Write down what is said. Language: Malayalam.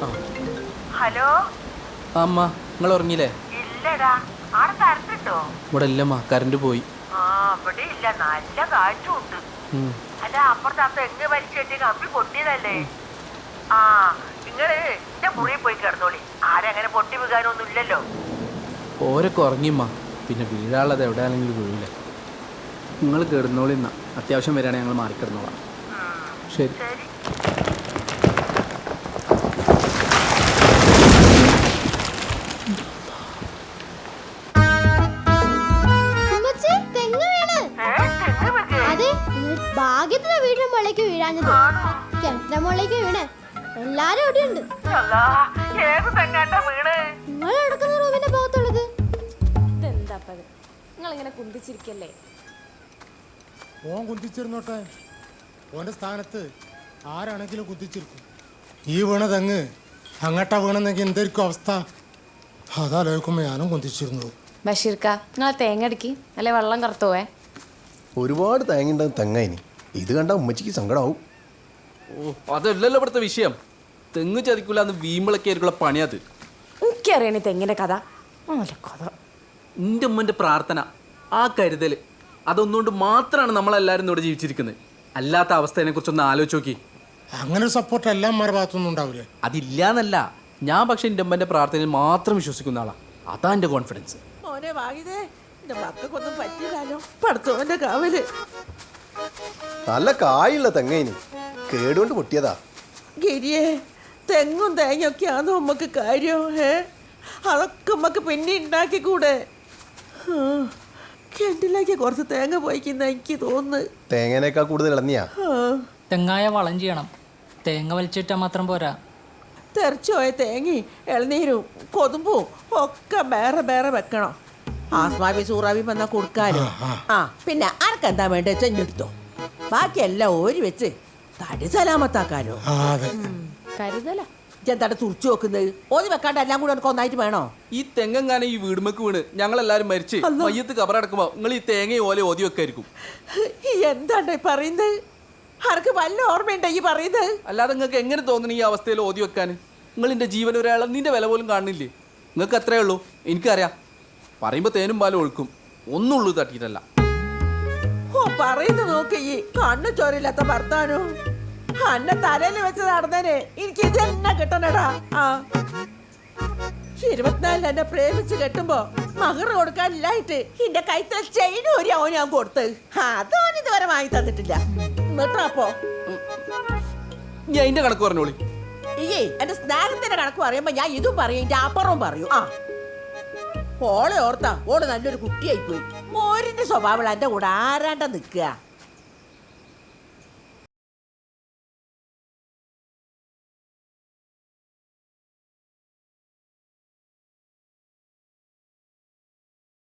ഹലോ? അമ്മ നിങ്ങൾ ഉറങ്ങിയില്ലേ? ഇല്ലടാ. ആടെ കരണ്ടുണ്ടോ ഇവിടെ ഇല്ലമ്മ കറണ്ട് പോയി. ആ ഇവിടെ ഇല്ല. നല്ല കാറ്റുണ്ട്. അല്ല അപ്പുറത്ത് ആ തെങ്ങ് വലിച്ചിട്ട് കമ്പി പൊട്ടിയതല്ലേ? ആ നിങ്ങൾ എന്റെ മുറിയിൽ പോയി കിടന്നോളി. ആരങ്ങനെ പൊട്ടി വീകാനൊന്നും ഇല്ലല്ലോ. ഓരൊക്കെ ഉറങ്ങിയമ്മ. പിന്നെ വീഴാനുള്ളത് എവിടെയാണെങ്കിലും വീഴില്ല നിങ്ങൾ കിടന്നോളിന്നാ അത്യാവശ്യം വരികയാണെങ്കിൽ ഞങ്ങൾ മാറിക്കിടന്നോളാം. ശരി. ശരി. വീടിന്റെ മുകളിലേക്ക് വീഴാഞ്ഞത്. കിണറ്റിന്റെ മുകളിലേക്ക് വീണ്. എല്ലാരും അവിടെ ഉണ്ട് നിങ്ങൾ എടുക്കുന്ന റൂമിന്റെ ഭാഗത്തുള്ളത് ഇതെന്താപ്പത് നിങ്ങളിങ്ങനെ കുന്തിച്ചിരിക്കല്ലേ? ഓൻ കുന്തിച്ചിരുന്നോട്ടെ. ഓന്റെ സ്ഥാനത്ത് ആരാണെങ്കിലും കുന്തിച്ചിരിക്കും. ഈ വീണതങ്ങ് അങ്ങട്ട വീണെന്നെങ്കിൽ എന്തായിരിക്കും അവസ്ഥ? അതാലോചിക്കുമ്പോൾ ഞാനും കുന്തിച്ചിരുന്നു ബഷീർക്ക നിങ്ങൾ തേങ്ങ അടിക്കി. അല്ലെ വെള്ളം കറുത്തുപോവേ ഒരുപാട് തേങ്ങയുണ്ടാകും തെങ്ങയിന്. ഇത് കണ്ട ഉമ്മച്ചിക്ക് സങ്കടമാവും ഓ അതല്ലല്ലോ ഇവിടുത്തെ വിഷയം. തെങ്ങ് ചതിക്കൂല എന്ന് വീമ്പിളൊക്കെ ആയിരിക്കുള്ള പണിയത് എനിക്കറിയണേ തെങ്ങിന്റെ കഥ? നല്ല കഥ. എന്റെ ഉമ്മന്റെ പ്രാർത്ഥന ആ കരുതൽ അതൊന്നുകൊണ്ട് മാത്രമാണ് നമ്മളെല്ലാരും ഇവിടെ ജീവിച്ചിരിക്കുന്നത്. അല്ലാത്ത അവസ്ഥയെ കുറിച്ചൊന്ന് ആലോചിച്ച് നോക്കി. അങ്ങനെ ഒരു സപ്പോർട്ട് എല്ലാം ഭാഗത്തൊന്നും ഉണ്ടാവില്ലേ? അതില്ലാന്നല്ല. ഞാൻ പക്ഷെ എന്റെ ഉമ്മന്റെ പ്രാർത്ഥനയിൽ മാത്രം വിശ്വസിക്കുന്ന ആളാണ് അതാ എന്റെ കോൺഫിഡൻസ് മോനെ എന്റെ മക്കൾക്കൊന്നും കാവൽ. നല്ല കായുള്ള തെങ്ങയിന് കേടുകൊണ്ട് പൊട്ടിയതാ. ഗിരിയെ തെങ്ങും തേങ്ങയൊക്കെയാണോ നമുക്ക് കാര്യം ഏ അതൊക്കെ നമുക്ക് പിന്നെ ഉണ്ടാക്കിക്കൂടെ കൂടെ കിണറ്റിലേക്ക് കുറച്ച് തേങ്ങ പോയിക്കുന്ന എനിക്ക് തോന്നുന്നു. തേങ്ങനേക്കാൾ കൂടുതൽ ഇളന്നിയാ തെങ്ങായ വളം ചെയ്യണം. തേങ്ങ വലിച്ചിട്ടാൽ മാത്രം പോരാ. തെറിച്ചു പോയ തേങ്ങയും ഇളനീരും കൊതുമ്പും ഒക്കെ വേറെ വേറെ വെക്കണം. ആസ്മാവി സൂറാവി വന്നാ കൊടുക്കാനും ആ പിന്നെ ആർക്കെന്താ വേണ്ടത് ചെഞ്ഞെടുത്തോ ബാക്കിയെല്ലാം ഓരി വെച്ച് തടി സലാമത്താക്കാലോ ആ അതെ. കരുതല. ഇതെന്താണ് തുറച്ചു വെക്കുന്നത് ഓതി വെക്കാണ്ട് എല്ലാം കൂടെ എനിക്ക് ഒന്നായിട്ട് വേണോ? ഈ തെങ്ങെങ്ങാനും ഈ വീടുമക്ക് വീണ് ഞങ്ങളെല്ലാരും മരിച്ച് മയ്യത്ത് കബറടക്കുമ്പോ നിങ്ങൾ ഈ തേങ്ങയും ഓല ഓതി വെക്കായിരിക്കും. എന്താണ് ഈ പറയുന്നത്? ആർക്ക് വല്ല ഓർമ്മയുണ്ടോ ഈ പറയുന്നത്? അല്ലാതെ നിങ്ങൾക്ക് എങ്ങനെ തോന്നുന്നു ഈ അവസ്ഥയിൽ ഓതി വെക്കാൻ? നിങ്ങൾ എന്റെ ജീവൻ ഒരാളെ നിന്റെ വില പോലും കാണുന്നില്ലേ? നിങ്ങൾക്ക് അത്രേ ഉള്ളൂ. എനിക്കറിയാം. പറയുമ്പോൾ തേനും പാലും ഒഴുക്കും. ഒന്നുള്ളൂ തട്ടിയിട്ടല്ല. ഓ നോക്കി ഈ കണ്ണു ചോരില്ലാത്ത ഭർത്താനോ. അന്നെ തലയിൽ വെച്ച് നടന്നേനെ. എനിക്ക് ഇത് കിട്ടണടാ? ആ. ഇരുപത്തിനാലിന് എന്നെ പ്രേമിച്ച് കെട്ടുമ്പോ മകർ കൊടുക്കാനില്ലായിട്ട് എന്റെ കൈത്തൽ ചെയിൻ ഒരു അവന് ഞാൻ കൊടുത്ത്. അതോൻ ഇതുവരെ വാങ്ങി തന്നിട്ടില്ല. എന്നിട്ടാപ്പോ ഞാൻ എന്റെ കണക്ക് പറഞ്ഞോളി. ഈ എന്റെ സ്നേഹത്തിന്റെ കണക്ക് പറയുമ്പോ ഞാൻ ഇതും പറയും എന്റെ അപ്പുറവും പറയും. ആ. ഓളെ ഓർത്താ ഓൾ നല്ലൊരു കുട്ടിയായി പോയി. മോരിന്റെ സ്വഭാവം എന്റെ കൂടെ ആരാണ്ട നിക്കുക